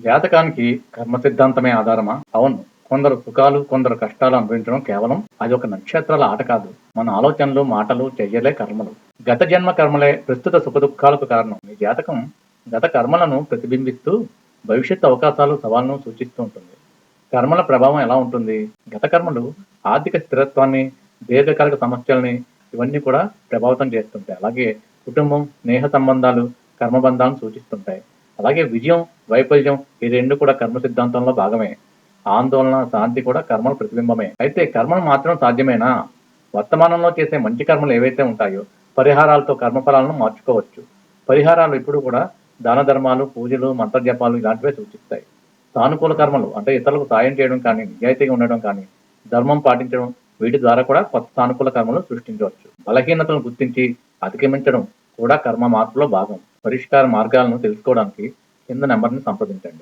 జాతకానికి కర్మ సిద్ధాంతమే ఆధారమా? అవును. కొందరు సుఖాలు కొందరు కష్టాలు అనుభవించడం కేవలం అది ఒక నక్షత్రాల ఆట కాదు. మన ఆలోచనలు మాటలు చెయ్యలే కర్మలు. గత జన్మ కర్మలే ప్రస్తుత సుఖ దుఃఖాలకు కారణం. మీ జాతకం గత కర్మలను ప్రతిబింబిస్తూ భవిష్యత్ అవకాశాలు సవాళ్ళను సూచిస్తూ ఉంటుంది. కర్మల ప్రభావం ఎలా ఉంటుంది? గత కర్మలు ఆర్థిక స్థిరత్వాన్ని దీర్ఘకాలిక సమస్యల్ని ఇవన్నీ కూడా ప్రభావితం చేస్తుంటాయి. అలాగే కుటుంబం స్నేహ సంబంధాలు కర్మబంధాలను సూచిస్తుంటాయి. అలాగే విజయం వైఫల్యం ఈ రెండు కూడా కర్మ సిద్ధాంతంలో భాగమే. ఆందోళన శాంతి కూడా కర్మల ప్రతిబింబమే. అయితే కర్మలు మాత్రం సాధ్యమేనా? వర్తమానంలో చేసే మంచి కర్మలు ఏవైతే ఉంటాయో పరిహారాలతో కర్మఫలాలను మార్చుకోవచ్చు. పరిహారాలు ఇప్పుడు కూడా దాన ధర్మాలు పూజలు మంత్రజపాలు ఇలాంటివే సూచిస్తాయి. సానుకూల కర్మలు అంటే ఇతరులకు సాయం చేయడం కానీ నిజాయితీగా ఉండడం కానీ ధర్మం పాటించడం వీటి ద్వారా కూడా కొత్త సానుకూల కర్మలు సృష్టించవచ్చు. బలహీనతలను గుర్తించి అధిగమించడం కూడా కర్మ మార్పులో భాగం. పరిష్కార మార్గాలను తెలుసుకోవడానికి എന്ന നമ്പറിനെ സംപ്രദിച്ചിട്ടുണ്ട്